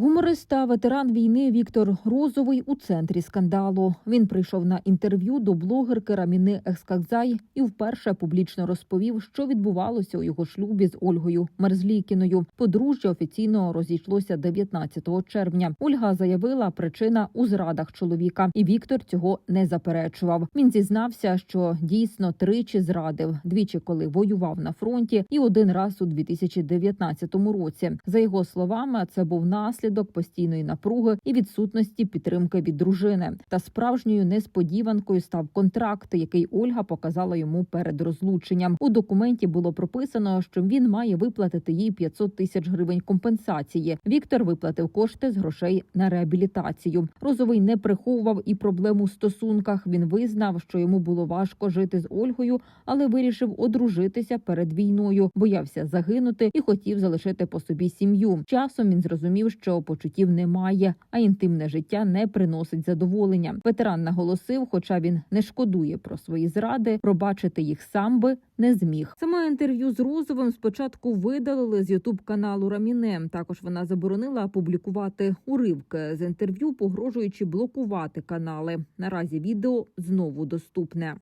Гуморист та ветеран війни Віктор Розовий у центрі скандалу. Він прийшов на інтерв'ю до блогерки Раміни Екскакзай і вперше публічно розповів, що відбувалося у його шлюбі з Ольгою Мерзлікіною. Подружжя офіційно розійшлося 19 червня. Ольга заявила, причина у зрадах чоловіка, і Віктор цього не заперечував. Він зізнався, що дійсно тричі зрадив двічі, коли воював на фронті, і один раз у 2019 році. За його словами, це був наслідок постійної напруги і відсутності підтримки від дружини. Та справжньою несподіванкою став контракт, який Ольга показала йому перед розлученням. У документі було прописано, що він має виплатити їй 500 тисяч гривень компенсації. Віктор виплатив кошти з грошей на реабілітацію. Розовий не приховував і проблему в стосунках. Він визнав, що йому було важко жити з Ольгою, але вирішив одружитися перед війною. Боявся загинути і хотів залишити по собі сім'ю. Часом він зрозумів, що почуттів немає, а інтимне життя не приносить задоволення. Ветеран наголосив, хоча він не шкодує про свої зради, пробачити їх сам би не зміг. Саме інтерв'ю з Розовим спочатку видалили з Ютуб каналу Раміне. Також вона заборонила публікувати уривки з інтерв'ю, погрожуючи блокувати канали. Наразі відео знову доступне.